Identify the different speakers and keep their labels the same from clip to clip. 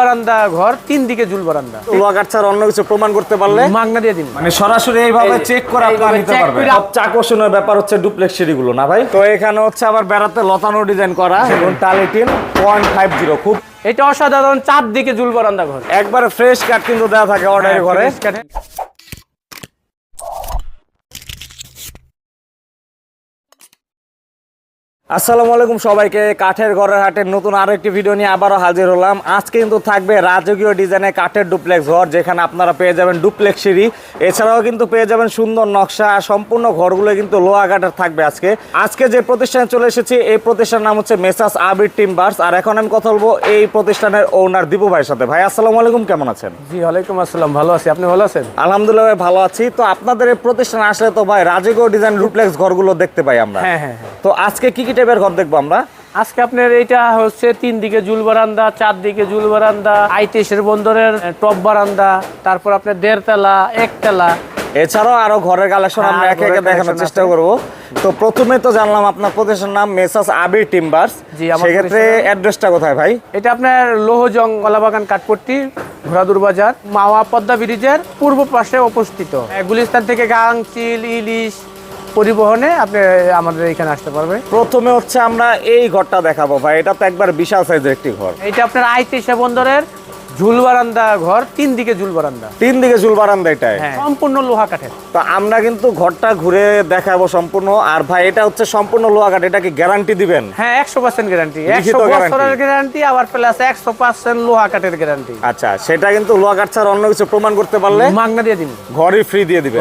Speaker 1: বারান্দা ঘর তিন দিকে জুল বারান্দা
Speaker 2: লোয়াঘাট ছাড়া অন্য কিছু প্রমাণ করতে পারলে?
Speaker 1: মাগনা দিয়ে দিন।
Speaker 2: মানে সরাসরি এইভাবে চেক করে আপনারা নিতে পারবেন।
Speaker 1: সব
Speaker 2: সবচেয়ে আকর্ষণীয় ব্যাপার হচ্ছে ডুপ্লেক্স সিঁড়িগুলো না ভাই? তো এখানে হচ্ছে আবার বেড়াতে লতানো ডিজাইন করা এবং টালিটিন পয়েন্ট ফাইভ জিরো খুব
Speaker 1: এটা অসাধারণ চার দিকে জুল বারান্দা ঘর।
Speaker 2: একবার ফ্রেশ কাঠ কিন্তু দেওয়া থাকে অর্ডারের
Speaker 1: হ্যাঁ,
Speaker 2: ঘরে
Speaker 1: fresh কাঠে।
Speaker 2: আসসালামু আলাইকুম সবাইকে কাঠের ঘরের হাটের নতুন আরও একটি ভিডিও নিয়ে আবারও হাজির হলাম। আজকে কিন্তু থাকবে রাজকীয় ডিজাইনের কাঠের ডুপ্লেক্স ঘর যেখানে আপনারা পেয়ে যাবেন ডুপ্লেক্স সিঁড়ি। এছাড়াও কিন্তু পেয়ে যাবেন সুন্দর নকশা সম্পূর্ণ ঘরগুলো কিন্তু লোহা কাঠের থাকবে আজকে। আজকে যে প্রতিষ্ঠানে চলে এসেছি এই প্রতিষ্ঠানের নাম হচ্ছে মেসাস আবির টিম্বার্স। আর এখন আমি কথা বলব এই প্রতিষ্ঠানের ওনার দীপু ভাইয়ের সাথে। ভাই আসসালামু আলাইকুম কেমন আছেন?
Speaker 1: জি ওয়ালাইকুম আসসালাম ভালো আছি। আপনি ভালো আছেন?
Speaker 2: আলহামদুলিল্লাহ ভাই ভালো আছি। তো আপনাদের এই প্রতিষ্ঠানে আসলে তো ভাই রাজকীয় ডিজাইন ডুপ্লেক্স ঘরগুলো দেখতে পাই আমরা।
Speaker 1: হ্যাঁ হ্যাঁ হ্যাঁ।
Speaker 2: তো আজকে কি কি টাইপের ঘর দেখব আমরা।
Speaker 1: আজকে আপনার এইটা হচ্ছে তিন দিকে জুল বারান্দা চার দিকে জুল বারান্দা আইতেশের বন্দরের টপ বারান্দা তারপর আপনার দেড়তলা একতলা
Speaker 2: এছাড়াও আরও ঘরের কালেকশন আমরা
Speaker 1: হ্যাঁ,
Speaker 2: একে একে দেখানোর চেষ্টা। করব। তো প্রথমে তো জানলাম আপনার প্রতিষ্ঠানের নাম মেসাস আবির টিম্বার্স। সেক্ষেত্রে অ্যাড্রেসটা কোথায় ভাই?
Speaker 1: এটা আপনার লোহজং কলাবাগান কাঠপট্টি ঘোড়াদুর বাজার মাওয়া পদ্মা ব্রিজের পূর্ব পাশে অবস্থিত। গুলিস্তান থেকে গাংচিল ইলিশ পরিবহনে আপনি আমাদের এখানে আসতে পারবে।
Speaker 2: প্রথমে হচ্ছে আমরা এই ঘরটা দেখাবো ভাই। এটা তো একবার বিশাল সাইজের একটি ঘর।
Speaker 1: এটা আপনার আইতিশা বন্দরের ঝুল বারান্দা ঘর তিন দিকে ঝুল বারান্দা।
Speaker 2: তিন দিকে চুল বারান্দা এটাই।
Speaker 1: হ্যাঁ সম্পূর্ণ লোহা কাঠের।
Speaker 2: তো আমরা কিন্তু ঘরটা ঘুরে দেখাবো সম্পূর্ণ। আর ভাই এটা হচ্ছে সম্পূর্ণ লোহা কাঠ এটা কি গ্যারান্টি দিবেন?
Speaker 1: হ্যাঁ একশো পার্সেন্ট গ্যারান্টি একশো বছরের গ্যারান্টি আবার প্লাস একশো পার্সেন্ট লোহা কাঠের গ্যারান্টি
Speaker 2: আচ্ছা সেটা কিন্তু লোহা কাঠ ছাড়া অন্য কিছু প্রমাণ করতে পারলে
Speaker 1: মাগনা দিয়ে দিন।
Speaker 2: ঘরই ফ্রি দিয়ে দিবে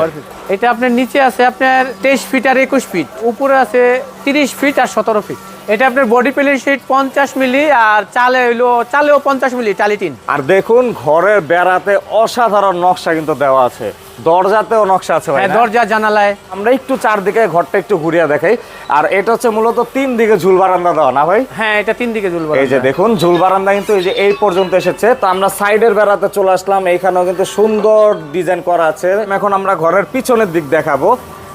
Speaker 1: এটা আপনার নিচে আছে আপনার তেইশ ফিট আর একুশ ফিট উপরে আছে তিরিশ ফিট আর সতেরো ফিট এটা আপনার বডি প্লেন শিট পঞ্চাশ মিলি আর চালে হইল চালেও পঞ্চাশ মিলি টালিটিন
Speaker 2: আর দেখুন ঘরের বেড়াতে অসাধারণ নকশা কিন্তু দেওয়া আছে। দরজাতেও নকশা আছে ভাই
Speaker 1: হ্যাঁ দরজা জানালায়।
Speaker 2: আমরা একটু চারদিকে ঘরটা একটু ঘুরিয়ে দেখাই। আর এটা হচ্ছে মূলত তিন দিকে ঝুল বারান্দা দেওয়া না ভাই?
Speaker 1: হ্যাঁ এটা তিন দিকে ঝুলবো
Speaker 2: এই যে দেখুন ঝুল বারান্দা কিন্তু এই যে এই পর্যন্ত এসেছে। তো আমরা সাইডের বেড়াতে চলে আসলাম এইখানেও কিন্তু সুন্দর ডিজাইন করা আছে। এখন আমরা ঘরের পিছনের দিক দেখাবো।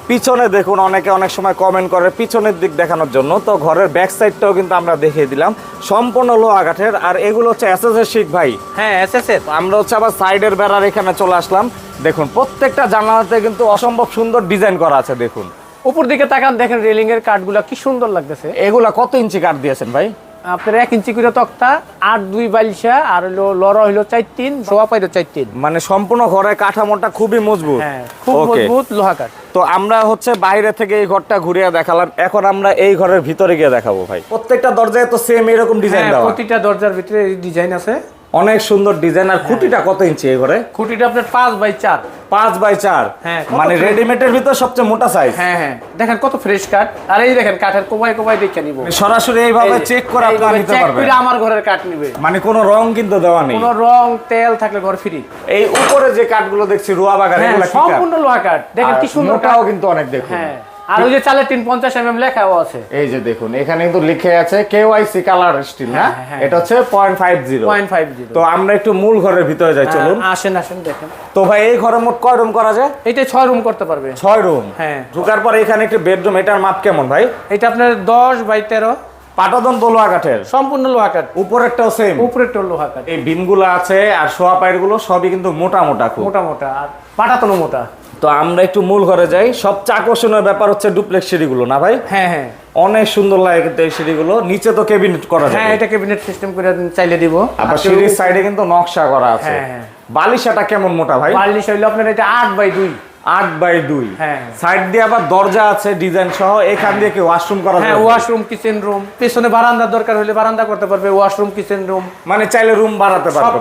Speaker 2: পিছনে দেখুন অনেকে অনেক সময় কমেন্ট করে পিছনের দিক দেখানোর জন্য। তো ঘরের ব্যাক সাইডটাও কিন্তু আমরা দেখিয়ে দিলাম। সম্পূর্ণ লোহা কাঠের আর এগুলো হচ্ছে এসএস শিখ ভাই।
Speaker 1: হ্যাঁ এস এস
Speaker 2: তো আমরা হচ্ছে আবার সাইডের বেড়ার এখানে চলে আসলাম। দেখুন প্রত্যেকটা জানালাতে কিন্তু অসম্ভব সুন্দর ডিজাইন করা আছে দেখুন।
Speaker 1: উপর দিকে তাকান দেখেন রেলিং এর কাঠগুলো কি সুন্দর লাগতেছে।
Speaker 2: এগুলা কত ইঞ্চি কাঠ দিয়েছেন ভাই?
Speaker 1: আপনার এক ইঞ্চি করে তক্তা আট দুই বাইলসা আর হইল লড়া হইল চার তিন সোয়া পাইলো চার তিন
Speaker 2: মানে সম্পূর্ণ ঘরের কাঠামোটা খুবই মজবুত।
Speaker 1: হ্যাঁ খুব মজবুত লোহা কাঠ।
Speaker 2: তো আমরা হচ্ছে বাইরে থেকে এই ঘরটা ঘুরিয়ে দেখালাম। এখন আমরা এই ঘরের ভিতরে গিয়ে দেখাবো ভাই। প্রত্যেকটা দরজায় তো সেম এরকম ডিজাইন
Speaker 1: হ্যাঁ,
Speaker 2: দেওয়া।
Speaker 1: প্রতিটা দরজার ভিতরে ডিজাইন আছে।
Speaker 2: অনেক সুন্দর ডিজাইন আর খুঁটিটা কত ইঞ্চি এই ঘরে?
Speaker 1: খুঁটিটা আপনার পাঁচ বাই চার।
Speaker 2: পাঁচ বাই চার?
Speaker 1: হ্যাঁ,
Speaker 2: মানে
Speaker 1: ফ্রেশ।
Speaker 2: রেডিমেডের ভিতর সবচেয়ে মোটা সাইজ
Speaker 1: হ্যাঁ হ্যাঁ। দেখেন কত ফ্রেশ কাঠ আর এই দেখেন কাঠের কোবাই কোবাই দেখে নিব।
Speaker 2: সরাসরি এইভাবে চেক করে আপনারা নিতে পারবেন।
Speaker 1: আমার ঘরের কাঠ নিবে।
Speaker 2: মানে কোনো রং কিন্তু দেওয়া নেই।
Speaker 1: কোনো রং তেল থাকলে ঘর ফ্রি
Speaker 2: এই উপরে যে কাঠগুলো দেখছি রুয়া বাগান
Speaker 1: হ্যাঁ
Speaker 2: এগুলা?
Speaker 1: সম্পূর্ণ লোহা কাঠ। দেখেন কি সুন্দর
Speaker 2: মোটাও কিন্তু অনেক দেখুন।
Speaker 1: হ্যাঁ। আর ওই যে চালের পঞ্চাশ এমএম লেখাও আছে।
Speaker 2: এই যে দেখুন এখানে কিন্তু লিখে আছে কেওয়াইসি কালার স্টিল হ্যাঁ
Speaker 1: হ্যাঁ, হ্যাঁ,
Speaker 2: এটা হচ্ছে point five zero
Speaker 1: point five zero
Speaker 2: তো আমরা একটু মূল ঘরের ভিতরে যাই চলুন।
Speaker 1: আসেন আসেন দেখেন।
Speaker 2: তো ভাই এই ঘরে মোট কয় রুম করা যায়?
Speaker 1: এটা ছয় রুম করতে পারবে।
Speaker 2: ছয় রুম
Speaker 1: হ্যাঁ।
Speaker 2: ঢুকার পর এখানে একটি বেডরুম এটার মাপ কেমন ভাই?
Speaker 1: এটা আপনার দশ বাই তেরো।
Speaker 2: পাটাদন দোলোয়া কাঠের?
Speaker 1: সম্পূর্ণ লোহা কাঠ।
Speaker 2: উপরেরটাও সেম
Speaker 1: উপরেরটা লোহা কাঠ।
Speaker 2: এই বিমগুলো আছে আর সোয়া পায়েরগুলো সবই কিন্তু মোটা মোটা খুব।
Speaker 1: মোটা মোটা আর পাটাতনো মোটা।
Speaker 2: তো আমরা একটু মূল ঘরে যাই। সবচেয়ে আকর্ষণীয় ব্যাপার হচ্ছে ডুপ্লেক্স সিঁড়িগুলো না ভাই?
Speaker 1: হ্যাঁ হ্যাঁ।
Speaker 2: অনেক সুন্দর লাগে কিন্তু এই সিঁড়িগুলো। নিচে তো কেবিনেট করা
Speaker 1: হ্যাঁ
Speaker 2: যায়
Speaker 1: এটা ক্যাবিনেট সিস্টেম করে চাইলে দিব।
Speaker 2: আবার সিঁড়ির সাইডে কিন্তু নকশা করা আছে।
Speaker 1: হ্যাঁ, হ্যাঁ।
Speaker 2: বালিশাটা কেমন মোটা ভাই?
Speaker 1: বালিশ হইল আপনার এটা আট বাই দুই।
Speaker 2: আট বাই দুই।
Speaker 1: হ্যাঁ।
Speaker 2: সাইড দিয়ে আবার দরজা আছে ডিজাইন সহ এখান দিয়ে কি ওয়াশরুম করা
Speaker 1: হ্যাঁ ওয়াশরুম কিচেন রুম পেছনে বারান্দা দরকার হলে বারান্দা করতে পারবে ওয়াশরুম কিচেন রুম
Speaker 2: মানে চাইলে রুম বাড়াতে পারবে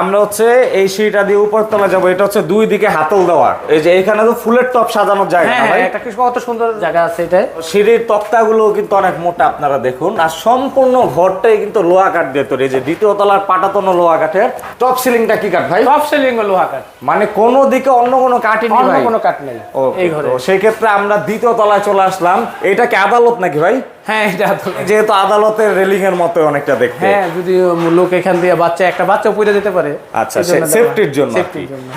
Speaker 2: আমরা হচ্ছে এই সিঁড়িটা দিয়ে উপর তলা যাব এটা হচ্ছে দুই দিকে হাতল দেওয়া। এই যে এখানে তো ফুলের টপ সাজানোর জায়গা
Speaker 1: হ্যাঁ
Speaker 2: ভাই?
Speaker 1: হ্যাঁ এটা কি কত সুন্দর জায়গা আছে এটা।
Speaker 2: সিঁড়ির তক্তাগুলো কিন্তু অনেক মোটা আপনারা দেখুন। আর সম্পূর্ণ ঘরটাই কিন্তু লোহা কাঠ দিয়ে তৈরি। এই যে দ্বিতীয় তলার পাটাতন লোহা কাঠের টপ সিলিংটা কি কাঠ ভাই?
Speaker 1: টপ সিলিং লোহা কাঠ।
Speaker 2: মানে কোনো দিকে অন্য কোনো কাঠই নেই
Speaker 1: কোনো কাট নেই। এই ঘরে।
Speaker 2: সেই ক্ষেত্রে আমরা দ্বিতীয় তলায় চলে আসলাম। এটা কি আদালত নাকি ভাই?
Speaker 1: হ্যাঁ এটা
Speaker 2: যেহেতু আদালতের রেলিং এর মতো অনেকটা দেখতে।
Speaker 1: হ্যাঁ যদি লোক এখান দিয়ে বাচ্চা একটা বাচ্চা যেতে পারে।
Speaker 2: আচ্ছা,
Speaker 1: এই জন্য।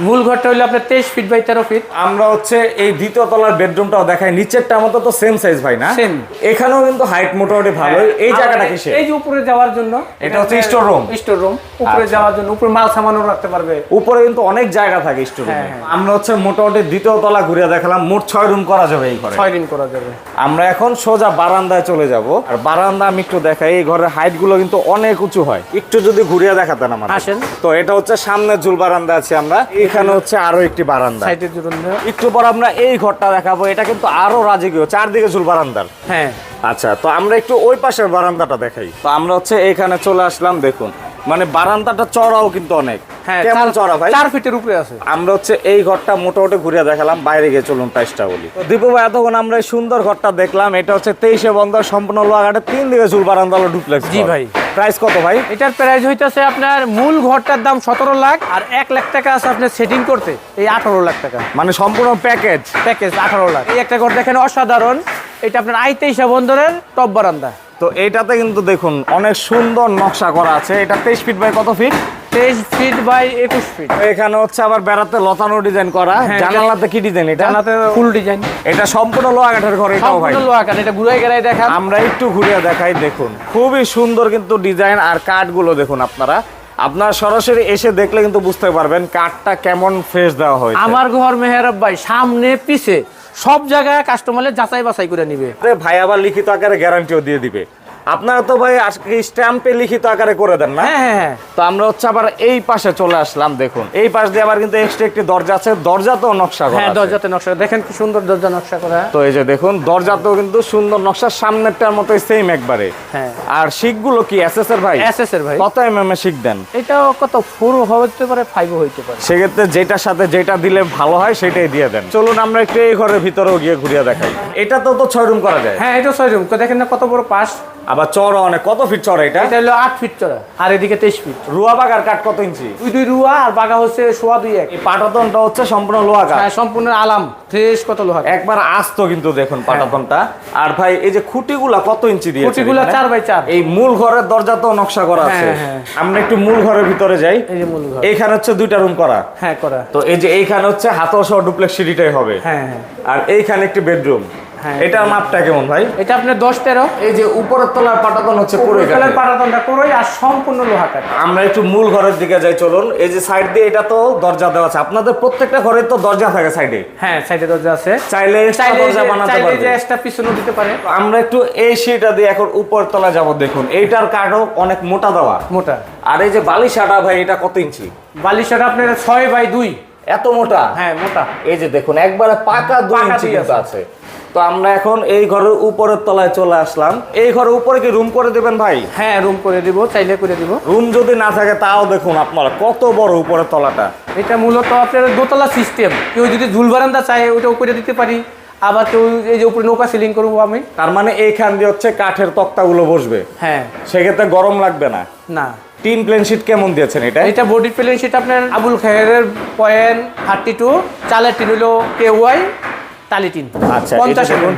Speaker 1: মূল ঘরটা হলো আপনার তেইশ ফিট বাই তেরো ফিট
Speaker 2: আমরা হচ্ছে এই দ্বিতীয় তলার বেডরুমটাও দেখাই। নিচেরটা তো সেম সাইজ ভাই না?
Speaker 1: Same।
Speaker 2: এখানেও কিন্তু হাইট মোটামুটি ভালো। এই জায়গাটা কিসে
Speaker 1: এই যে উপরে যাওয়ার জন্য।
Speaker 2: এটা হচ্ছে store room?
Speaker 1: স্টোর রুম উপরে
Speaker 2: আচ্ছা।
Speaker 1: যাওয়ার জন্য উপরে মাল সামানও রাখতে পারবে।
Speaker 2: উপরে কিন্তু অনেক জায়গা থাকে স্টোরে
Speaker 1: হ্যাঁ, হ্যাঁ।
Speaker 2: আমরা হচ্ছে মোটামুটি দ্বিতীয় তলা ঘুরে দেখালাম। মোট ছয় রুম করা যাবে এই ঘরে।
Speaker 1: ছয় দিন করা যাবে।
Speaker 2: আমরা এখন সোজা বারান্দায় চলে যাব। আর বারান্দা আমি একটু দেখাই এই ঘরের হাইটগুলো কিন্তু অনেক উঁচু হয়। একটু যদি ঘুরিয়ে দেখাতেন আমার
Speaker 1: আসেন।
Speaker 2: তো এটা হচ্ছে সামনে ঝুল বারান্দা আছে আমরা। এখানে হচ্ছে আরও একটি বারান্দা। একটু পর আমরা এই ঘরটা দেখাবো। এটা কিন্তু আরও রাজকীয় চারদিকে ঝুল বারান্দার।
Speaker 1: হ্যাঁ।
Speaker 2: আচ্ছা তো আমরা একটু ওই পাশের বারান্দাটা দেখাই। তো আমরা হচ্ছে এখানে চলে আসলাম দেখুন। মানে বারান্দাটা চড়াও কিন্তু অনেক। কেমন চড়া ভাই?
Speaker 1: চার ফিটের উপরে আছে।
Speaker 2: আমরা হচ্ছে এই ঘরটা মোটামুটি ঘুরিয়ে দেখালাম বাইরে গিয়ে চলুন প্রাইসটা বলি। দীপু ভাই এতক্ষণ আমরা এই সুন্দর ঘরটা দেখলাম এটা হচ্ছে তেইশে বন্ধ সম্পূর্ণ লোয়াঘাটে তিন দিকে চুল ডুপ্লেক্স
Speaker 1: জি ভাই।
Speaker 2: প্রাইস কত ভাই?
Speaker 1: এটার প্রাইস হইতেছে আপনার মূল ঘরটার দাম সতেরো লাখ আর এক লাখ টাকা আছে আপনার সেটিং করতে এই আঠারো লাখ টাকা।
Speaker 2: মানে সম্পূর্ণ প্যাকেজ
Speaker 1: প্যাকেজ আঠারো লাখ। এই একটা ঘর দেখেন অসাধারণ এটা আপনার আই তেইশা বন্দরের টপ বারান্দা।
Speaker 2: তো এইটাতে কিন্তু দেখুন অনেক সুন্দর নকশা করা আছে। এটা তেইশ ফিট বাই কত ফিট
Speaker 1: তেইশ ফিট বাই একুশ ফিট
Speaker 2: এখানে হচ্ছে আবার বেড়াতে লতানো ডিজাইন করা।
Speaker 1: হ্যাঁ,
Speaker 2: জানালাতে কি ডিজাইন এটা
Speaker 1: জানাতে ফুল ডিজাইন
Speaker 2: এটা সম্পূর্ণ লোয়াঘাটের ঘর এটাও ভাই।
Speaker 1: সম্পূর্ণ লোহা কাঠ এটা ঘুরাই গেড়াই দেখান।
Speaker 2: আমরা একটু ঘুরিয়ে দেখাই দেখুন। খুবই সুন্দর কিন্তু ডিজাইন আর কাঠগুলো দেখুন আপনারা। আপনার সরাসরি এসে দেখলে কিন্তু বুঝতে পারবেন কাঠটা কেমন ফ্রেশ দেওয়া হয়
Speaker 1: আমার ঘর মেহরাব ভাই সামনে পিছে সব জায়গায় কাস্টমারের যাচাই বাছাই করে নিবে।
Speaker 2: আরে ভাই আবার লিখিত আকারে গ্যারান্টিও দিয়ে দিবে। আপনারা তো ভাই আজকে স্ট্যাম্পে লিখিত আকারে করে দেন না?
Speaker 1: হ্যাঁ হ্যাঁ হ্যাঁ।
Speaker 2: তো আমরা হচ্ছে আবার এই পাশে চলে আসলাম দেখুন। এই পাশ দিয়ে আবার কিন্তু এক্সট্রা একটি দরজা আছে দরজাতেও নকশা করা
Speaker 1: হ্যাঁ দরজাতে নকশা দেখেন কি সুন্দর দরজা নকশা করা।
Speaker 2: তো এই যে দেখুন দরজাতেও কিন্তু সুন্দর নকশা সামনেরটার মতোই সেম একবারে।
Speaker 1: হ্যাঁ।
Speaker 2: আর শিখগুলো কি এসএস এর ভাই?
Speaker 1: এসএস এর ভাই।
Speaker 2: কত এমএম এ শিখ দেন?
Speaker 1: এটা কত ফোর হতে পারে ফাইভ হইতে পারে।
Speaker 2: সেক্ষেত্রে যেটার সাথে যেটা দিলে ভালো হয় সেটাই দিয়ে দেন। চলুন আমরা একটু এই ঘরের ভিতরেও গিয়ে ঘুরিয়ে দেখাই। এটা তো তো ছয় রুম করা যায়।
Speaker 1: হ্যাঁ এটা ছয় রুম দেখেন না কত বড় পাশ?
Speaker 2: আবার চড়া অনেক কত ফিট চড়া এটা?
Speaker 1: এটা হলো আট ফিট চড়া আর এদিকে তেইশ ফিট
Speaker 2: রুয়া বাগার কাঠ কত ইঞ্চি?
Speaker 1: দুই দুই রুয়া আর বাগা হচ্ছে সোয়া দুই এক।
Speaker 2: এই পাটাতনটা হচ্ছে সম্পূর্ণ লোহা কাঠ।
Speaker 1: হ্যাঁ সম্পূর্ণ আলাম ফ্রেশ কত লোহা
Speaker 2: একবার আস্ত কিন্তু দেখুন পাটাতনটা। আর ভাই এই যে খুঁটিগুলা কত ইঞ্চি দিয়ে
Speaker 1: খুঁটিগুলা চার বাই চার।
Speaker 2: এই মূল ঘরের দরজা তো নকশা করা আছে।
Speaker 1: হ্যাঁ, হ্যাঁ।
Speaker 2: আমরা একটু মূল ঘরের ভিতরে যাই।
Speaker 1: এই যে মূল ঘর।
Speaker 2: এইখানে হচ্ছে দুইটা রুম করা।
Speaker 1: হ্যাঁ করা।
Speaker 2: তো এই যে এইখানে হচ্ছে হাতল সহ ডুপ্লেক্স সিঁড়িটাই হবে।
Speaker 1: হ্যাঁ হ্যাঁ।
Speaker 2: আর এইখানে একটি বেডরুম
Speaker 1: হ্যাঁ।
Speaker 2: এটার মাপটা কেমন ভাই?
Speaker 1: এটা আপনার দশ তেরো।
Speaker 2: এই যে উপরের তলার পাটাতন হচ্ছে পুরো
Speaker 1: কালার পাটাতনটা করোই আর সম্পূর্ণ লোহা কাঠ।
Speaker 2: আমরা একটু মূল ঘরের দিকে যাই চলুন। এই যে সাইড দিয়ে এটা তো দরজা দেওয়া আছে। আপনাদের প্রত্যেকটা ঘরে তো দরজা থাকে সাইডে?
Speaker 1: হ্যাঁ সাইডে দরজা আছে।
Speaker 2: চাইলে দরজা বানাতে
Speaker 1: চাইলে
Speaker 2: পারবে।
Speaker 1: যে এক্সট্রা পিছনও দিতে পারে।
Speaker 2: আমরা একটু এই সিঁড়িটা দিয়ে এখন উপর তলা যাব দেখুন। এইটার কাঠও অনেক মোটা দেওয়া।
Speaker 1: মোটা।
Speaker 2: আর এই যে বালিশাটা ভাই এটা কত ইঞ্চি?
Speaker 1: বালিশাটা আপনার ছয় বাই দুই।
Speaker 2: এত মোটা?
Speaker 1: হ্যাঁ মোটা।
Speaker 2: এই যে দেখুন একবারে পাকা দুই ইঞ্চি
Speaker 1: আছে।
Speaker 2: তো আমরা এখন এই ঘরের উপরের তলায় চলে আসলাম। এই ঘরের উপরে কি রুম করে দেবেন ভাই?
Speaker 1: হ্যাঁ রুম করে দিব চাইলে করে দিব।
Speaker 2: রুম যদি না থাকে তাও দেখুন আপনারা কত বড় উপরের তলাটা।
Speaker 1: এটা মূলত আপনার দোতলা সিস্টেম কেউ যদি ঝুল বারান্দা চায় ওটা উপরে দিতে পারি। আবার কেউ এই যে উপরে নৌকা সিলিং করব আমি।
Speaker 2: তার মানে এইখান দিয়ে হচ্ছে কাঠের তক্তাগুলো বসবে।
Speaker 1: হ্যাঁ।
Speaker 2: সেক্ষেত্রে গরম লাগবে না?
Speaker 1: না।
Speaker 2: টিন প্লেন শিট কেমন দিয়েছেন এটা?
Speaker 1: এটা বডি প্লেন সেটা আপনার Abul Khair point thirty two চালের টিন হলো কে ওয়াই টালি
Speaker 2: আচ্ছা দেখুন।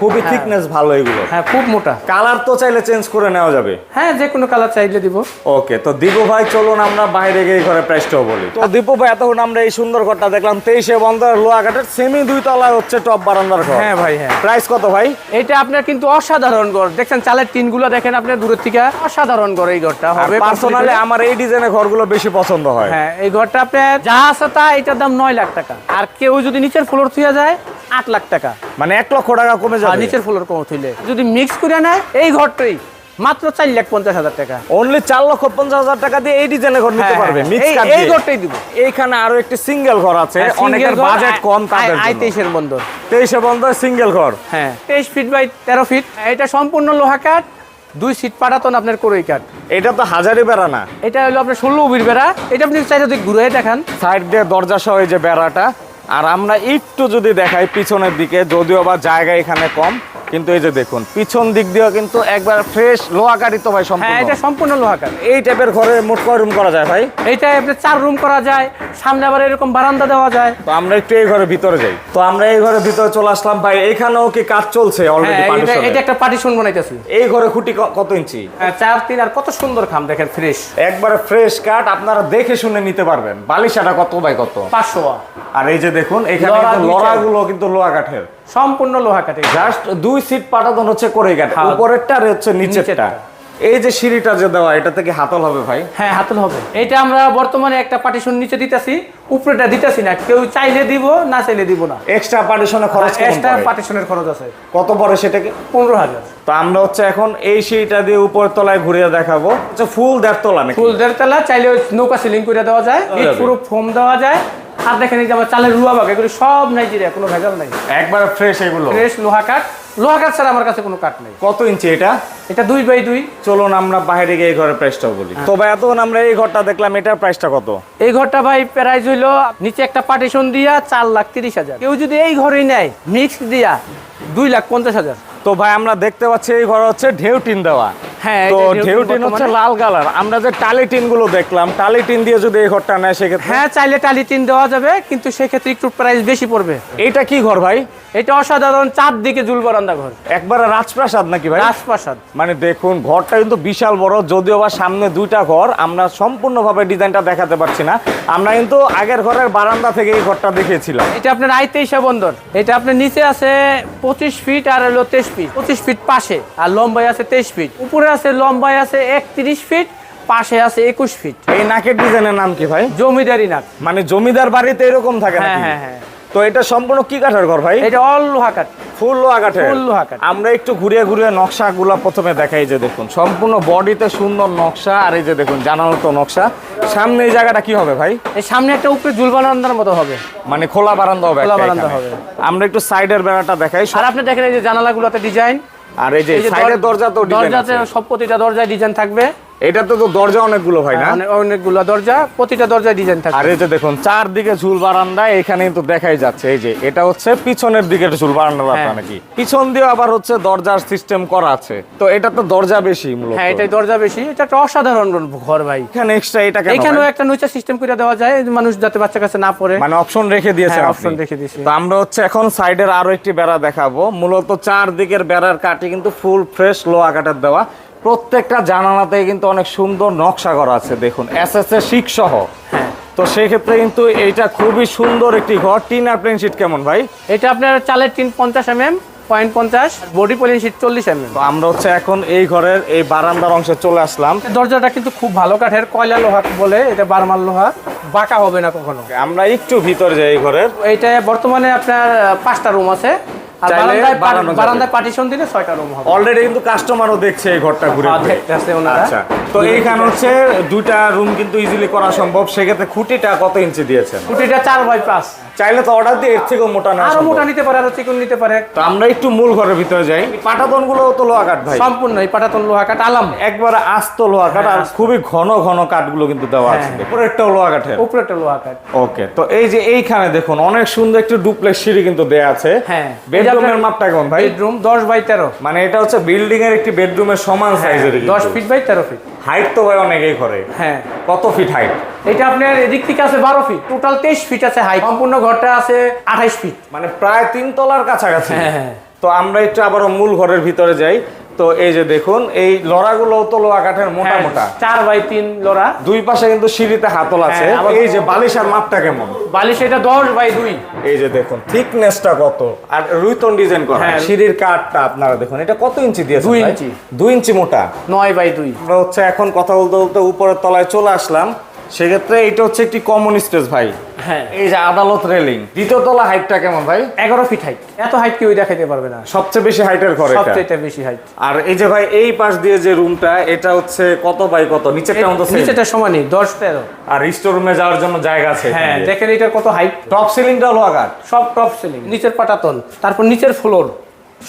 Speaker 2: খুবই
Speaker 1: হ্যাঁ।
Speaker 2: থিকনেস ভালো এগুলো।
Speaker 1: হ্যাঁ খুব মোটা।
Speaker 2: কালার তো চাইলে চেঞ্জ করে নেওয়া যাবে।
Speaker 1: হ্যাঁ যে কোনো কালার চাইলে দিব।
Speaker 2: ওকে তো দীপু ভাই চলুন আমরা বাইরে গিয়ে ঘরে প্রাইসটাও বলি। তো দীপু ভাই এতক্ষণ আমরা এই সুন্দর ঘরটা দেখলাম তেইশে বন্ধ লোয়াঘাটের সেমি দুই তলায় হচ্ছে টপ বারান্দার ঘর।
Speaker 1: হ্যাঁ ভাই হ্যাঁ।
Speaker 2: প্রাইস কত ভাই?
Speaker 1: এটা আপনার কিন্তু অসাধারণ ঘর। দেখছেন চালের টিনগুলো দেখেন আপনার দূরের থেকে। অসাধারণ ঘর এই ঘরটা হবে।
Speaker 2: পার্সোনালি আমার এই ডিজাইনের ঘরগুলো বেশি পছন্দ হয়।
Speaker 1: হ্যাঁ এই ঘরটা আপনার যা আছে তা এটার দাম নয় লাখ টাকা। আর কেউ যদি নিচের ফ্লোর থুয়ে যায় আট লাখ টাকা।
Speaker 2: মানে এক লক্ষ টাকা কমে
Speaker 1: আর
Speaker 2: যাবে
Speaker 1: নিচের ফ্লোর কম থইলে। যদি মিক্স করে নেয় এই ঘরটাই মাত্র চার লাখ পঞ্চাশ হাজার টাকা।
Speaker 2: অনলি চার লক্ষ পঞ্চাশ হাজার টাকা দিয়ে এই ডিজাইনের ঘর নিতে
Speaker 1: হ্যাঁ,
Speaker 2: পারবে
Speaker 1: হ্যাঁ, এই-
Speaker 2: কাঠ
Speaker 1: এই। ঘরটাই দিব।
Speaker 2: এইখানে আরও একটি সিঙ্গেল ঘর আছে
Speaker 1: হ্যাঁ,
Speaker 2: অনেকের বাজেট কম তাদের
Speaker 1: আই- তেইশের বন্দর।
Speaker 2: তেইশে বন্ধ সিঙ্গেল ঘর।
Speaker 1: হ্যাঁ তেইশ ফিট বাই তেরো ফিট এটা সম্পূর্ণ লোহা কাঠ দুই সিট পাঠাতন আপনার করই কাঠ।
Speaker 2: এটা তো হাজারি বেড়া না।
Speaker 1: এটা হলো আপনার ষোলো উবির বেড়া। এটা আপনি চাইলে যদি ঘুরে দেখান।
Speaker 2: সাইড দিয়ে দরজা সহ এই যে বেড়াটা। আর আমরা একটু যদি দেখাই পিছনের দিকে যদিও বা জায়গা এখানে কম কিন্তু এই যে দেখুন পিছন দিক দিয়েও কিন্তু একবার ফ্রেশ লোহা কাঠি তো ভাই সম্পূর্ণ।
Speaker 1: হ্যাঁ এটা সম্পূর্ণ লোহা কাঠ।
Speaker 2: এই টাইপের ঘরে মোট কয় রুম করা যায় ভাই?
Speaker 1: এইটা আপনার চার রুম করা যায় সামনে আবার এরকম বারান্দা দেওয়া যায়।
Speaker 2: তো আমরা একটু এই ঘরের ভিতরে যাই। তো আমরা এই ঘরের ভিতরে চলে আসলাম। ভাই এখানেও কি কাজ চলছে অলরেডি
Speaker 1: হ্যাঁ এটা- এটা একটা পার্টিশন বানাইতেছি।
Speaker 2: এই ঘরে খুঁটি কত ইঞ্চি?
Speaker 1: হ্যাঁ, চার তিন আর কত সুন্দর খাম দেখেন ফ্রেশ
Speaker 2: একবারে ফ্রেশ কাঠ আপনারা দেখে শুনে নিতে পারবেন। বালিশাটা কত বাই কত?
Speaker 1: পাঁচশো।
Speaker 2: আর এই যে দেখুন এখানে লড়াগুলো কিন্তু লোহা কাঠের।
Speaker 1: সম্পূর্ণ লোহা কাঠে
Speaker 2: জাস্ট দুই সিট পাটাতন হচ্ছে করে কাঠ
Speaker 1: হ্যাঁ।
Speaker 2: উপরেরটা আর হচ্ছে নিচেরটা। এই যে সিঁড়িটা যে দেওয়া এটা থেকে হাতল হবে ভাই?
Speaker 1: হ্যাঁ হাতল হবে। এটা আমরা বর্তমানে একটা পার্টিশন নিচে দিতেছি উপরেটা দিতেছি না। কেউ চাইলে দিব না চাইলে দিব না।
Speaker 2: এক্সট্রা পার্টিশনে খরচ
Speaker 1: এক্সট্রা
Speaker 2: পড়ে?
Speaker 1: পার্টিশনের খরচ আছে।
Speaker 2: কত পরে সেটাকে?
Speaker 1: পনেরো হাজার।
Speaker 2: তো আমরা হচ্ছে এখন এই সিঁড়িটা দিয়ে উপর তলায় ঘুরিয়ে দেখাবো। আচ্ছা ফুল দেড় তলা নাকি?
Speaker 1: ফুল দেড়তলা চাইলে নৌকা সিলিং করে দেওয়া যায় পুরো ফোম দেওয়া যায়। আর দেখেন এই যে আমার চালের রুয়া বাগ এগুলো সব নাইজেরিয়া কোনো ভেজাল নাই।
Speaker 2: একবার ফ্রেশ এগুলো।
Speaker 1: ফ্রেশ লোহা কাঠ। লোহা কাঠ ছাড়া আমার কাছে কোনো কাঠ নেই।
Speaker 2: কত ইঞ্চি এটা?
Speaker 1: এটা দুই বাই দুই।
Speaker 2: চলুন আমরা বাইরে গিয়ে এই ঘরের প্রাইসটা বলি। তো ভাই এতক্ষণ আমরা এই ঘরটা দেখলাম এটার প্রাইসটা কত?
Speaker 1: এই ঘরটা ভাই প্রাইস হইল নিচে একটা পার্টিশন দিয়া চার লাখ তিরিশ হাজার। কেউ যদি এই ঘরেই নেয় মিক্স দিয়া দুই লাখ পঞ্চাশ হাজার।
Speaker 2: তো ভাই আমরা দেখতে পাচ্ছি এই ঘর হচ্ছে ঢেউ টিন দেওয়া।
Speaker 1: হ্যাঁ,
Speaker 2: তো
Speaker 1: এটা ঢেউ টিন
Speaker 2: হচ্ছে লাল কালার। আমরা যে টালি টিনগুলো দেখলাম টালি টিন দিয়ে যদি এই ঘরটা নেয় সেক্ষেত্রে
Speaker 1: হ্যাঁ চাইলে টালি টিন দেওয়া যাবে কিন্তু সেক্ষেত্রে একটু প্রাইস বেশি পড়বে।
Speaker 2: এইটা কি ঘর ভাই?
Speaker 1: এটা অসাধারণ চারদিকে জুল বারান্দা ঘর।
Speaker 2: একবারে রাজপ্রাসাদ নাকি ভাই?
Speaker 1: রাজপ্রাসাদ।
Speaker 2: মানে দেখুন ঘরটা কিন্তু বিশাল বড় যদিও বা সামনে দুইটা ঘর আমরা সম্পূর্ণভাবে ডিজাইনটা দেখাতে পারছি না। আমরা কিন্তু আগের ঘরের বারান্দা থেকে এই ঘরটা দেখিয়েছিলাম।
Speaker 1: এটা আপনার আই তেইশা বন্দর। এটা আপনার নিচে আছে পঁচিশ ফিট আর হলো তেইশ ফিট পঁচিশ ফিট পাশে আর লম্বাই আছে তেইশ ফিট উপরে আছে লম্বাই আছে একত্রিশ ফিট পাশে আছে একুশ ফিট।
Speaker 2: এই নাকের ডিজাইনের নাম কি ভাই?
Speaker 1: জমিদারি নাক।
Speaker 2: মানে জমিদার বাড়িতে এরকম থাকে
Speaker 1: হ্যাঁ হ্যাঁ হ্যাঁ।
Speaker 2: তো এটা সম্পূর্ণ কি কাঠের ঘর ভাই?
Speaker 1: এটা অল লোহা কাঠ।
Speaker 2: ফুল লোহা কাঠের?
Speaker 1: ফুল লোহা কাঠ।
Speaker 2: আমরা একটু ঘুরিয়ে ঘুরিয়ে নকশাগুলো প্রথমে দেখাই যে দেখুন। সম্পূর্ণ বডিতে সুন্দর নকশা আর এই যে দেখুন জানানো তো নকশা। সামনে এই জায়গাটা কি হবে ভাই?
Speaker 1: এই সামনে একটা উপরে জুল বারান্দার মতো হবে।
Speaker 2: মানে খোলা বারান্দা হবে
Speaker 1: খোলা বারান্দা হবে।
Speaker 2: আমরা একটু সাইডের বেড়াটা দেখাই।
Speaker 1: আর আপনি দেখেন এই যে জানালাগুলোতে ডিজাইন
Speaker 2: আর এই যে সাইডের দরজা তো ডিজাইন
Speaker 1: দরজাতে সব প্রতিটা দরজায় ডিজাইন থাকবে।
Speaker 2: এটাতে তো দরজা অনেকগুলো ভাই না?
Speaker 1: অনেক- অনেকগুলো দরজা প্রতিটা দরজায় ডিজাইন থাকবে
Speaker 2: আর এই যে দেখুন চারদিকে ঝুল বারান্দা এখানে কিন্তু দেখাই যাচ্ছে। এই যে এটা হচ্ছে পিছনের দিকে ঝুল বারান্দা ব্যাপার
Speaker 1: হ্যাঁ।
Speaker 2: নাকি? পিছন দিয়ে আবার হচ্ছে দরজার সিস্টেম করা আছে। তো এটা তো দরজা বেশি মূলত।
Speaker 1: হ্যাঁ এটাই দরজা বেশি। এটা একটা অসাধারণ ঘর ভাই।
Speaker 2: এখানে এক্সট্রা এটা কেন
Speaker 1: এখানেও একটা নিচে সিস্টেম করে দেওয়া যায় মানুষ যাতে বাচ্চা কাছে না পড়ে।
Speaker 2: মানে অপশন রেখে দিয়েছে
Speaker 1: অপশন option রেখে দিয়েছে।
Speaker 2: তো আমরা হচ্ছে এখন সাইডের আরও একটি বেড়া দেখাবো। মূলত চারদিকের বেড়ার কাঠি কিন্তু ফুল ফ্রেশ লোহা কাঠের দেওয়া। প্রত্যেকটা জানালাতে কিন্তু অনেক সুন্দর নকশা করা আছে দেখুন। এস এস এর শিক সহ।
Speaker 1: হ্যাঁ।
Speaker 2: তো সেই ক্ষেত্রে কিন্তু এইটা খুবই সুন্দর একটি ঘর। টিন আর প্লেন শিট কেমন ভাই?
Speaker 1: এটা আপনার চালের টিন পঞ্চাশ এম এম পয়েন্ট পঞ্চাশ বডি সিট চল্লিশ এম এম
Speaker 2: তো আমরা হচ্ছে এখন এই ঘরের এই বারান্দার অংশে চলে আসলাম।
Speaker 1: দরজাটা কিন্তু খুব ভালো কাঠের কয়লা লোহা বলে এটা বারমাল লোহা বাঁকা হবে না কখনো।
Speaker 2: আমরা একটু ভিতরে যাই এই ঘরের।
Speaker 1: এইটা বর্তমানে আপনার পাঁচটা রুম আছে। বারান্দায় পার্টিশন দিলে ছয়টা রুম হবে।
Speaker 2: অলরেডি কিন্তু কাস্টমারও দেখছে এই ঘরটা ঘুরে ঘুরে। আচ্ছা। তো এইখানে হচ্ছে দুইটা রুম কিন্তু ইজিলি করা সম্ভব। সেক্ষেত্রে খুঁটিটা কত ইঞ্চি দিয়েছেন?
Speaker 1: খুঁটিটা চার বাই পাঁচ।
Speaker 2: চাইলে তো অর্ডার দিয়ে এর থেকেও মোটা না
Speaker 1: আরও মোটা নিতে পারে আরও চিকন নিতে পারে।
Speaker 2: তো আমরা একটু মূল ঘরের ভিতরে যাই। পাটাতনগুলো তো লোহা কাঠ ভাই।
Speaker 1: সম্পূর্ণ এই পাটাতন লোহা কাঠ আলাম।
Speaker 2: একবার আস্ত লোহা কাঠ আর খুবই ঘন ঘন কাঠগুলো কিন্তু দেওয়া আছে।
Speaker 1: হ্যাঁ।
Speaker 2: উপরেরটাও লোহা কাঠের
Speaker 1: উপরে একটা লোহা কাঠ
Speaker 2: ওকে তো এই যে এইখানে দেখুন অনেক সুন্দর একটি ডুপ্লেক্স সিঁড়ি কিন্তু দেয়া আছে।
Speaker 1: হ্যাঁ।
Speaker 2: বেডরুমের মাপটা কেমন ভাই?
Speaker 1: বেডরুম দশ বাই তেরো।
Speaker 2: মানে এটা হচ্ছে বিল্ডিং এর একটি বেডরুমের সমান সাইজের
Speaker 1: দশ ফিট বাই তেরো ফিট
Speaker 2: হাইট তো ভাই অনেকেই করে।
Speaker 1: হ্যাঁ।
Speaker 2: কত ফিট হাইট
Speaker 1: এটা আপনার এদিক থেকে আছে বারো ফিট টোটাল তেইশ ফিট আছে হাইট সম্পূর্ণ ঘরটা আছে আঠাইশ ফিট
Speaker 2: মানে প্রায় তিন তলার কাছাকাছি।
Speaker 1: হ্যাঁ, হ্যাঁ।
Speaker 2: তো আমরা একটু আবারও মূল ঘরের ভিতরে যাই। তো এই যে দেখুন এই লড়াগুলো তো লোহা কাঠের মোটা
Speaker 1: হ্যাঁ,
Speaker 2: মোটা।
Speaker 1: চার বাই তিন লোরা
Speaker 2: দুই পাশে কিন্তু সিঁড়িতে হাতল আছে।
Speaker 1: হ্যাঁ,
Speaker 2: এই যে বালিশার মাপটা কেমন?
Speaker 1: বালিশ এটা দশ বাই দুই।
Speaker 2: এই যে দেখুন থিকনেসটা কত? আর রুইতন ডিজাইন করা।
Speaker 1: হ্যাঁ।
Speaker 2: সিঁড়ির কাঠটা আপনারা দেখুন এটা কত ইঞ্চি দিয়েছে
Speaker 1: দুই ইঞ্চি।
Speaker 2: দুই ইঞ্চি মোটা।
Speaker 1: নয় বাই দুই।
Speaker 2: আমরা হচ্ছে এখন কথা বলতে বলতে উপরের তলায় চলে আসলাম। সেক্ষেত্রে এটা হচ্ছে একটি কমন স্পেস ভাই।
Speaker 1: হ্যাঁ।
Speaker 2: এই যে আদালত রেলিং দ্বিতীয় তলা হাইটটা কেমন ভাই?
Speaker 1: এগারো ফিট হাইট এত হাইট কেউ দেখাইতে পারবে না।
Speaker 2: সবচেয়ে বেশি হাইটের ঘর
Speaker 1: সবচেয়ে বেশি হাইট
Speaker 2: আর এই যে ভাই এই পাশ দিয়ে যে রুমটা এটা হচ্ছে কত বাই কত? নিচেরটা মতো same?
Speaker 1: সমানই দশ তেরো।
Speaker 2: আর স্টোর রুমে যাওয়ার জন্য জায়গা আছে
Speaker 1: হ্যাঁ দেখেন এটার কত হাইট
Speaker 2: টপ সিলিংটা
Speaker 1: সব টপ সিলিং নিচের পাটাতন তারপর নিচের ফ্লোর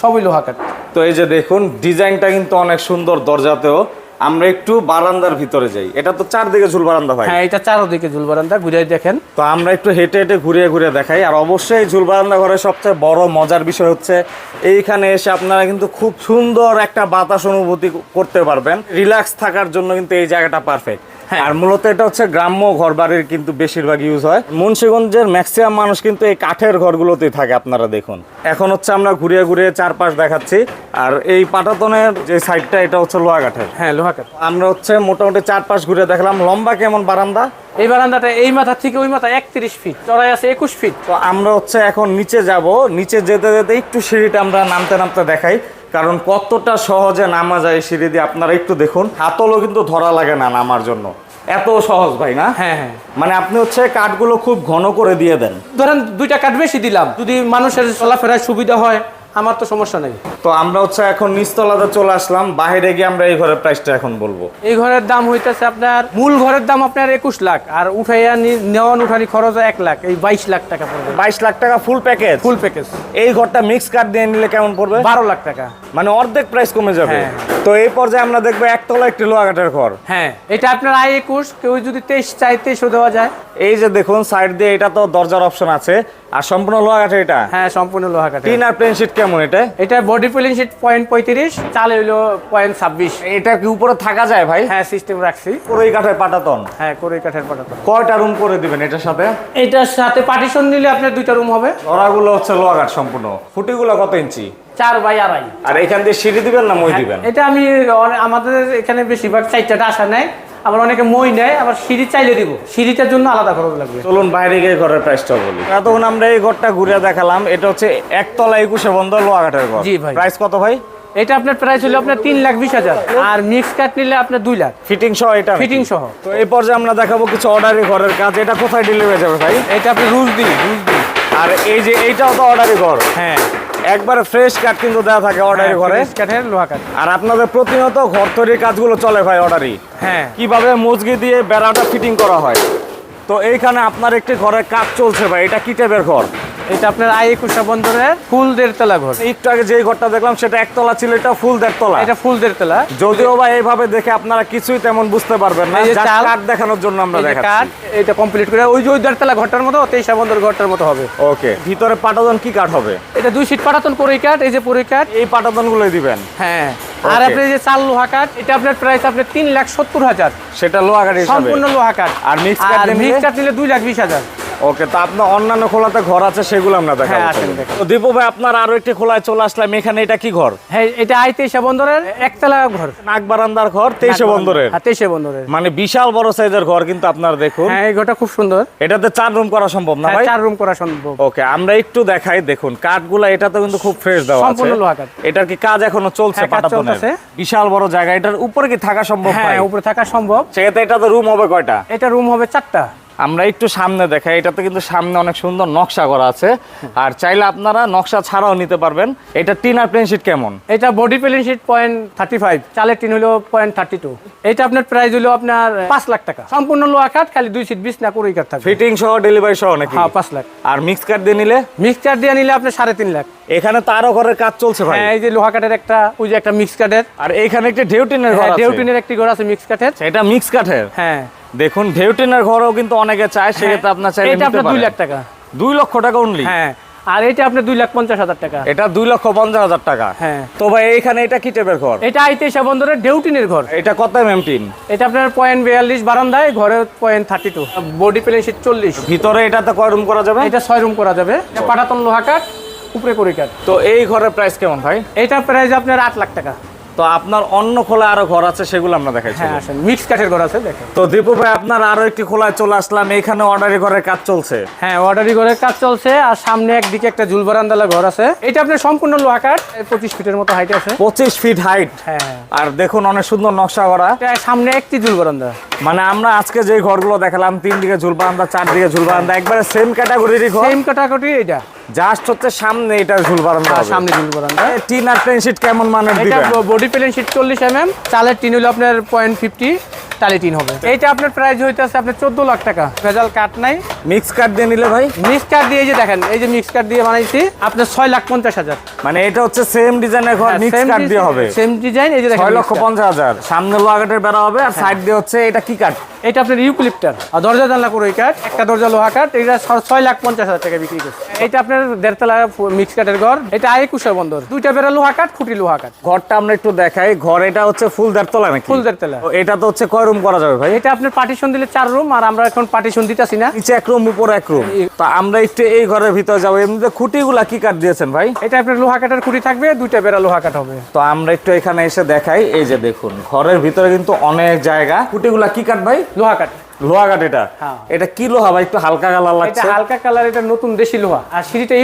Speaker 1: সবই লোহা কাঠ।
Speaker 2: তো এই যে দেখুন ডিজাইনটা কিন্তু অনেক সুন্দর দরজাতেও। আমরা একটু বারান্দার ভিতরে যাই। এটা তো চারদিকে ঝুল বারান্দা ভাই।
Speaker 1: হ্যাঁ এটা চারোদিকে ঝুল বারান্দা ঘুরে দেখেন।
Speaker 2: তো আমরা একটু হেঁটে হেঁটে ঘুরে ঘুরে দেখাই। আর অবশ্যই ঝুল বারান্দা ঘরের সবচেয়ে বড় মজার বিষয় হচ্ছে এইখানে এসে আপনারা কিন্তু খুব সুন্দর একটা বাতাস অনুভূতি করতে পারবেন। রিল্যাক্স থাকার জন্য কিন্তু এই জায়গাটা পারফেক্ট। আর মূলত এটা হচ্ছে গ্রাম্য ঘর বাড়ির কিন্তু বেশিরভাগ ইউজ হয়। মুন্সিগঞ্জের ম্যাক্সিমাম মানুষ কিন্তু এই কাঠের ঘরগুলোতেই থাকে আপনারা দেখুন। এখন হচ্ছে আমরা ঘুরিয়ে ঘুরিয়ে চারপাশ দেখাচ্ছি। আর এই পাটাতনের যে সাইডটা এটা হচ্ছে লোহা কাঠের।
Speaker 1: হ্যাঁ লোহা কাঠ।
Speaker 2: আমরা হচ্ছে মোটামুটি চারপাশ ঘুরে দেখলাম। লম্বা কেমন বারান্দা?
Speaker 1: এই বারান্দাটা এই মাথা থেকে ওই মাথা একত্রিশ ফিট চড়াই আছে একুশ ফিট
Speaker 2: তো আমরা হচ্ছে এখন নিচে যাব। নিচে যেতে যেতে একটু সিঁড়িটা আমরা নামতে নামতে দেখাই। কারণ কতটা সহজে নামা যায় সিঁড়ি দিয়ে আপনারা একটু দেখুন হাতলও কিন্তু ধরা লাগে না নামার জন্য। এত সহজ ভাই না?
Speaker 1: হ্যাঁ হ্যাঁ।
Speaker 2: মানে আপনি হচ্ছে কাঠগুলো খুব ঘন করে দিয়ে দেন।
Speaker 1: ধরেন দুইটা কাঠ বেশি দিলাম যদি মানুষের চলাফেরায় সুবিধা হয় আমার তো সমস্যা নেই।
Speaker 2: তো আমরা হচ্ছে এখন নিচতলাতে চলে আসলাম বাইরে গিয়ে আমরা এই ঘরের প্রাইসটা এখন বলব।
Speaker 1: এই ঘরের দাম হইতেছে আপনার মূল ঘরের দাম আপনার একুশ লাখ আর উঠাইয়া নেওয়ান উঠানি খরচ এক লাখ এই বাইশ লাখ টাকা পড়বে।
Speaker 2: বাইশ লাখ টাকা ফুল প্যাকেজ
Speaker 1: ফুল প্যাকেজ
Speaker 2: এই ঘরটা মিক্স কাঠ দিয়ে নিলে কেমন পড়বে?
Speaker 1: বারো লাখ টাকা।
Speaker 2: মানে অর্ধেক প্রাইস কমে যাবে।
Speaker 1: হ্যাঁ।
Speaker 2: তো এই পর্যায়ে আমরা দেখব একতলা একটি কাঠের ঘর।
Speaker 1: হ্যাঁ এটা আপনার আই একুশ কেউ যদি তেইশ চাই তেইশও দেওয়া যায়।
Speaker 2: এই যে দেখুন সাইড দিয়ে এটা তো দরজার অপশন আছে। আর সম্পূর্ণ লোহা কাঠের এটা?
Speaker 1: হ্যাঁ সম্পূর্ণ লোহা কাঠের।
Speaker 2: টিন আর প্লেন শিট কেমন এটা?
Speaker 1: এটা বডি পেলিং শিট পয়েন্ট পঁয়ত্রিশ চাল হইল পয়েন্ট ছাব্বিশ।
Speaker 2: এটা কি উপরে থাকা যায় ভাই?
Speaker 1: হ্যাঁ সিস্টেম রাখছি।
Speaker 2: পুরোই কাঠের পাটাতন?
Speaker 1: হ্যাঁ করে কাঠের পাঠাতো
Speaker 2: কয়টা রুম করে দিবেন এটার সাথে?
Speaker 1: এটার সাথে পার্টিশন নিলে আপনার দুইটা রুম হবে।
Speaker 2: ধরাগুলো হচ্ছে লোহা কাঠ সম্পূর্ণ। ফুটিগুলো কত ইঞ্চি?
Speaker 1: চার বাই আড়াই।
Speaker 2: আর এখান দিয়ে সিঁড়ি দিবেন না মই দিবেন?
Speaker 1: এটা আমি আমাদের এখানে বেশিরভাগ চারটাটা আসা নেয় আবার অনেকে মই নেয় আবার সিঁড়ি চাইলে দিব। সিঁড়িটার জন্য আলাদা খরচ লাগবে।
Speaker 2: চলুন বাইরে গিয়ে ঘরের প্রাইসটা বলি। এতক্ষণ আমরা এই ঘরটা ঘুরে দেখালাম। এটা হচ্ছে একতলা একুশে বন্ধ লোয়াঘাটের ঘর।
Speaker 1: জি ভাই।
Speaker 2: প্রাইস কত ভাই?
Speaker 1: এটা আপনার প্রাইস হলো আপনার তিন লাখ বিশ হাজার। আর মিক্স কাট নিলে আপনার দুই লাখ।
Speaker 2: ফিটিং সহ এটা?
Speaker 1: ফিটিং সহ।
Speaker 2: তো এই পর্যায়ে আমরা দেখাবো কিছু অর্ডারি ঘরের কাজ। এটা কোথায় ডেলিভারি যাবে ভাই?
Speaker 1: এটা আপনি রুজ দিন রুজ দিন
Speaker 2: আর এই যে এইটাও তো অর্ডারি ঘর।
Speaker 1: হ্যাঁ।
Speaker 2: একবারে ফ্রেশ কাঠ কিন্তু দেওয়া থাকে অর্ডারি ঘরে।
Speaker 1: ফিনিশ কাঠের লোহা কাঠ
Speaker 2: আর আপনাদের প্রতিনিয়ত ঘর তৈরির কাজগুলো চলে ভাই অর্ডারই
Speaker 1: হ্যাঁ।
Speaker 2: কীভাবে মজগি দিয়ে বেড়াটা ফিটিং করা হয়। তো এইখানে আপনার একটি ঘরের কাজ চলছে ভাই এটা কি টাইপের ঘর?
Speaker 1: এটা আপনার আই একুশা বন্দরের ফুল দেড়তলা ঘর।
Speaker 2: একটু আগে যেই ঘরটা দেখলাম সেটা একতলা ছিল এটা ফুল দেড়তলা।
Speaker 1: এটা ফুল দেড়তলা।
Speaker 2: যদিও বা এইভাবে দেখে আপনারা কিছুই তেমন বুঝতে পারবেন না
Speaker 1: যে।
Speaker 2: কাঠ দেখানোর জন্য আমরা দেখাচ্ছি।
Speaker 1: এটা কমপ্লিট করে ওই যে ওই দেড়তলা ঘরটার মতো তেইশা বন্দর ঘরটার মতো হবে।
Speaker 2: ওকে ভিতরে পাটাতন কি কাঠ হবে?
Speaker 1: এটা দুই সিট পাঠাতন পরই কাঠ এই যে পরই কাঠ।
Speaker 2: এই পাটাতন গুলোই দিবেন?
Speaker 1: হ্যাঁ আর আপনি যে চাল লোহা কাঠ এটা আপনার প্রাইস আপনার তিন লাখ সত্তর হাজার।
Speaker 2: সেটা লোহা কাঠ
Speaker 1: সম্পূর্ণ লোহা কাঠ।
Speaker 2: আর
Speaker 1: মিক্স কাঠ নিলে দুই লাখ বিশ হাজার।
Speaker 2: ওকে তো আপনার অন্যান্য খোলাতে ঘর আছে সেগুলো আমরা দেখাবো
Speaker 1: হ্যাঁ, আসেন
Speaker 2: তো দীপু ভাই আপনার আরও একটি খোলায় চলে আসলাম এখানে এটা কি ঘর?
Speaker 1: হ্যাঁ এটা আই তেইশা বন্দরের একতলা ঘর।
Speaker 2: নাক বারান্দার ঘর তেইশে বন্দরের।
Speaker 1: হ্যাঁ তেইশে বন্দরের।
Speaker 2: মানে বিশাল বড় সাইজের ঘর কিন্তু আপনারা দেখুন।
Speaker 1: হ্যাঁ এই ঘরটা খুব সুন্দর।
Speaker 2: এটাতে চার রুম করা সম্ভব না ভাই?
Speaker 1: চার রুম করা সম্ভব।
Speaker 2: ওকে আমরা একটু দেখাই দেখুন কাঠগুলা এটা তো কিন্তু খুব ফ্রেশ দেওয়া আছে।
Speaker 1: সম্পূর্ণ লোহা কাঠ।
Speaker 2: এটার কি কাজ এখনও চলছে পাটাতনের বিশাল বড় জায়গা এটার উপরে কি থাকা সম্ভব
Speaker 1: হ্যাঁ উপরে থাকা সম্ভব।
Speaker 2: সেক্ষেত্রে এটা তো রুম হবে কয়টা?
Speaker 1: এটা রুম হবে চারটা।
Speaker 2: আমরা একটু সামনে দেখাই। এটাতে কিন্তু সামনে অনেক সুন্দর নকশা করা আছে। আর চাইলে আপনারা নকশা ছাড়াও নিতে পারবেন। এটা টিন আর প্লেন শিট কেমন?
Speaker 1: এটা বডি পেলিং শিট পয়েন্ট থার্টি ফাইভ চালের টিন হলো পয়েন্ট থার্টি টু এটা আপনার প্রাইস হলো আপনার পাঁচ লাখ টাকা। সম্পূর্ণ লোহা কাঠ খালি দুই সিট বিশ না কুড়ি কাঠ থাকবে।
Speaker 2: ফিটিং সহ ডেলিভারি সহ নাকি?
Speaker 1: হ্যাঁ পাঁচ লাখ।
Speaker 2: আর মিক্স কাট দিয়ে নিলে?
Speaker 1: মিক্সচার দিয়ে নিলে আপনার সাড়ে তিন লাখ।
Speaker 2: এখানে তো আরও ঘরের কাজ চলছে ভাই।
Speaker 1: হ্যাঁ এই যে লোহা কাঠের একটা ওই যে একটা মিক্স কাঠের
Speaker 2: আর এখানে একটা ঢেউটিনের ঘর আছে।
Speaker 1: ডেউটিনের একটি ঘর আছে মিক্স কাঠের
Speaker 2: এটা মিক্স কাঠের
Speaker 1: হ্যাঁ।
Speaker 2: দেখুন ঢেউটিনের ঘরও কিন্তু অনেকে চায় সেক্ষেত্রে আপনার চাইলে
Speaker 1: এটা আপনার দুই লাখ টাকা।
Speaker 2: দুই লক্ষ টাকা অনলি
Speaker 1: হ্যাঁ আর এটা আপনার দুই লাখ পঞ্চাশ হাজার টাকা।
Speaker 2: এটা দুই লক্ষ পঞ্চাশ হাজার টাকা।
Speaker 1: হ্যাঁ।
Speaker 2: তো ভাই এইখানে এটা কি টাইপের ঘর?
Speaker 1: এটা আইতেশা বন্দরের ডেউটিনের ঘর।
Speaker 2: এটা কত এম টিন?
Speaker 1: এটা আপনার পয়েন্ট বিয়াল্লিশ বারান্দায় ঘরে point thirty two body plain চল্লিশ।
Speaker 2: ভিতরে এটাতে কয় রুম করা যাবে?
Speaker 1: এটা ছয় রুম করা যাবে। এটা পাটাতন লোহা কাঠ উপরে করি কাঠ
Speaker 2: তো এই ঘরের প্রাইস কেমন ভাই?
Speaker 1: এটা প্রাইস আপনার আট লাখ টাকা।
Speaker 2: তো আপনার অন্য খোলা আরও ঘর আছে সেগুলো আমরা দেখাইছি
Speaker 1: হ্যাঁ আসেন। মিক্স কাঠের ঘর আছে দেখেন।
Speaker 2: তো দীপু ভাই আপনার আরও একটি খোলায় চলে আসলাম এখানে অর্ডারি ঘরের কাজ চলছে।
Speaker 1: হ্যাঁ অর্ডারি ঘরের কাজ চলছে আর সামনে একদিকে একটা ঝুল বারান্দালা ঘর আছে। এটা আপনার সম্পূর্ণ লোহা কাঠ পঁচিশ ফিটের মতো হাইট আছে।
Speaker 2: পঁচিশ ফিট হাইট
Speaker 1: হ্যাঁ।
Speaker 2: আর দেখুন অনেক সুন্দর নকশা করা।
Speaker 1: সামনে একটি ঝুল বারান্দা
Speaker 2: মানে আমরা আজকে যে ঘরগুলো দেখালাম তিন দিকে ঝুল বারান্দা চার দিকে ঝুল বারান্দা একবারে সেম ক্যাটাগরির ঘর।
Speaker 1: সেম কাটাকুটি এটা
Speaker 2: জাস্ট হচ্ছে সামনে এটা ঝুল বারান্দা হ্যাঁ,
Speaker 1: সামনে ঝুল বারান্দা।
Speaker 2: টিন আর প্লেন শিট কেমন মানের দিবেন?
Speaker 1: এটা বডি প্লেন শিট 40 এমএম চালের টিন হলো আপনার 0.50 হবে। এইটা আপনার প্রাইস হইতেছে আপনার চোদ্দ লাখ টাকা। ভেজাল নাই।
Speaker 2: মিক্স দিয়ে নিলে ভাই?
Speaker 1: মিক্স দিয়ে যে দেখেন এই যে মিক্স দিয়ে বানাইছি আপনার ছয় লাখ পঞ্চাশ হাজার।
Speaker 2: মানে এটা হচ্ছে সেম মিক্স হ্যাঁ, দিয়ে হবে।
Speaker 1: সেম ডিজাইন এই যে দেখেন
Speaker 2: লক্ষ পঞ্চাশ হাজার। সামনে বেড়া হবে আর হ্যাঁ। সাইড দিয়ে হচ্ছে এটা কি
Speaker 1: এটা আপনার আর দরজা জানলা করে একটা দরজা লোহা কাঠ এটা ছয় লাখ পঞ্চাশ হাজার টাকা বিক্রি করছে। এটা আপনার দেড়তলা মিক্স কাঠের ঘর এটা আয় কুশা বন্দর। দুইটা বেড়া লোহা কাঠ খুঁটি লোহা কাঠ।
Speaker 2: ঘরটা আমরা একটু দেখাই ঘর এটা হচ্ছে ফুল দেড়তলা নাকি?
Speaker 1: ফুল দেড়তলা।
Speaker 2: এটা তো হচ্ছে কয় রুম করা যাবে ভাই।
Speaker 1: এটা আপনার পার্টিশন দিলে চার রুম আর আমরা এখন পার্টিশন দিতেছি না।
Speaker 2: নিচে এক রুম উপরে এক রুম তা আমরা একটু এই ঘরের ভিতরে যাব। এমনিতে খুঁটিগুলা কি কাট দিয়েছেন ভাই?
Speaker 1: এটা আপনার লোহা কাঠের খুঁটি থাকবে দুইটা বেড়া লোহা কাঠ হবে।
Speaker 2: তো আমরা একটু এখানে এসে দেখাই। এই যে দেখুন ঘরের ভিতরে কিন্তু অনেক জায়গা। খুঁটিগুলা কি কাঠ ভাই?
Speaker 1: লোহা কাঠ।
Speaker 2: লোহা কাঠ এটা?
Speaker 1: হ্যাঁ।
Speaker 2: এটা কি লোহা ভাই? একটু হালকা কালার
Speaker 1: এটা
Speaker 2: লাগছে।
Speaker 1: হালকা কালার এটা নতুন দেশি লোহা। আর সিঁড়িটা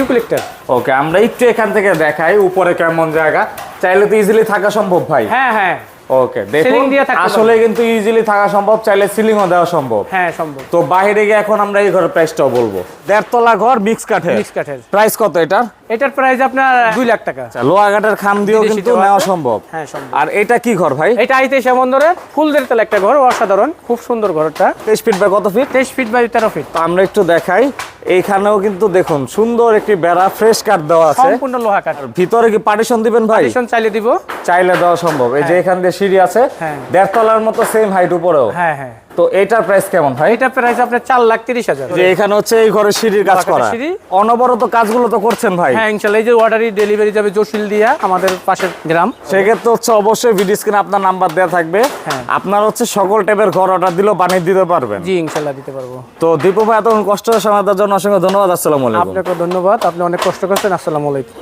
Speaker 2: ওকে আমরা একটু এখান থেকে দেখাই উপরে কেমন জায়গা। চাইলে তো ইজিলি থাকা সম্ভব ভাই।
Speaker 1: হ্যাঁ হ্যাঁ।
Speaker 2: ওকে দেখুন আসলে কিন্তু ইজিলি থাকা সম্ভব চাইলে সিলিংও দেওয়া সম্ভব।
Speaker 1: হ্যাঁ সম্ভব।
Speaker 2: তো বাইরে গিয়ে এখন আমরা এই ঘরের প্রাইসটাও বলব। দেড়তলা ঘর মিক্স কাঠের
Speaker 1: মিক্স কাঠের
Speaker 2: প্রাইস কত এটা?
Speaker 1: এটার প্রাইস আপনার দুই লাখ টাকা।
Speaker 2: লোহা কাঠের খাম দিয়েও কিন্তু নেওয়া সম্ভব।
Speaker 1: হ্যাঁ সম্ভব।
Speaker 2: আর এটা কি ঘর ভাই?
Speaker 1: এটা আইতেছে বন্দরের ফুলদের তেল একটা ঘর অসাধারণ খুব সুন্দর ঘরটা।
Speaker 2: তেইশ ফিট বাই কত ফিট
Speaker 1: তেইশ ফিট বাই তেরো ফিট
Speaker 2: তো আমরা একটু দেখাই। এইখানেও কিন্তু দেখুন সুন্দর একটি বেড়া ফ্রেশ কাঠ দেওয়া আছে।
Speaker 1: সম্পূর্ণ লোহা কাঠ
Speaker 2: ভিতরে কি পার্টিশন দিবেন ভাই?
Speaker 1: পার্টিশন চাইলে দিব।
Speaker 2: চাইলে দেওয়া সম্ভব। এই যে এখান দিয়ে সিঁড়ি আছে
Speaker 1: দেড়
Speaker 2: দেড়তলার মতো সেম হাইট উপরেও।
Speaker 1: হ্যাঁ হ্যাঁ।
Speaker 2: তো এটার প্রাইস কেমন ভাই?
Speaker 1: এটা প্রাইস আপনার চার লাখ তিরিশ হাজার।
Speaker 2: যে এখানে হচ্ছে এই ঘরের সিঁড়ির কাজ করা।
Speaker 1: সিঁড়ি।
Speaker 2: অনবরত কাজগুলো তো করছেন ভাই।
Speaker 1: হ্যাঁ ইনশাল্লাহ। এই যে অর্ডারই ডেলিভারি যাবে জসিল দিয়া আমাদের পাশের গ্রাম।
Speaker 2: সেক্ষেত্রে হচ্ছে অবশ্যই ভিডিও স্ক্রিনে আপনার নাম্বার দেওয়া থাকবে।
Speaker 1: হ্যাঁ।
Speaker 2: আপনার হচ্ছে সকল টাইপের ঘর অর্ডার দিলেও বানিয়ে দিতে পারবেন।
Speaker 1: জি ইনশাল্লাহ দিতে পারব।
Speaker 2: তো দীপু ভাই এতক্ষণ কষ্ট সময় দেওয়ার জন্য অসংখ্য ধন্যবাদ। আসসালামু আলাইকুম।
Speaker 1: আপনাকে ধন্যবাদ। আপনি অনেক কষ্ট করছেন। আসসালামু আলাইকুম।